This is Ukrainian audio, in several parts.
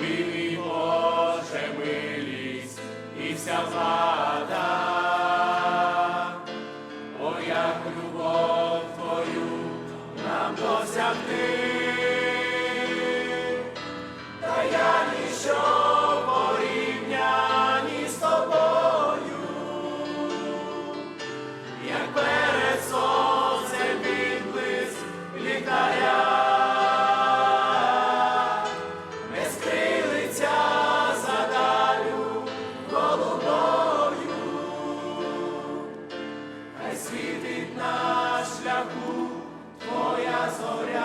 мій Боже, і вся влада, о як любов твою нам досягти. sobre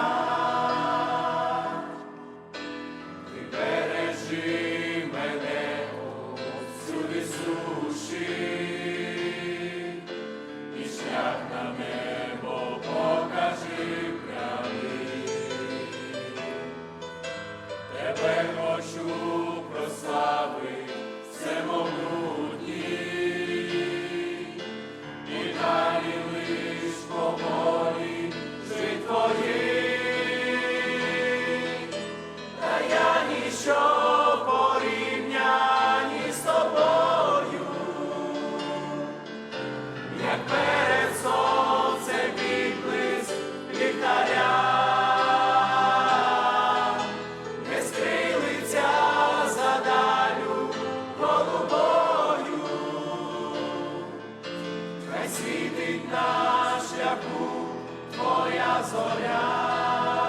світить на шляху твоя зоря.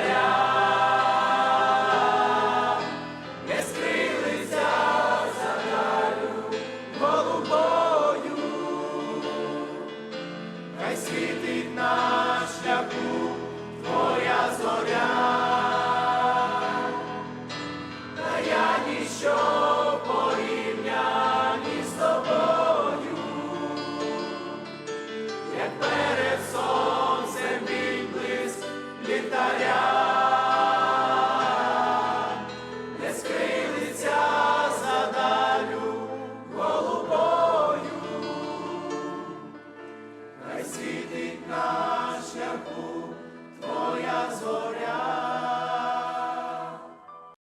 Hallelujah.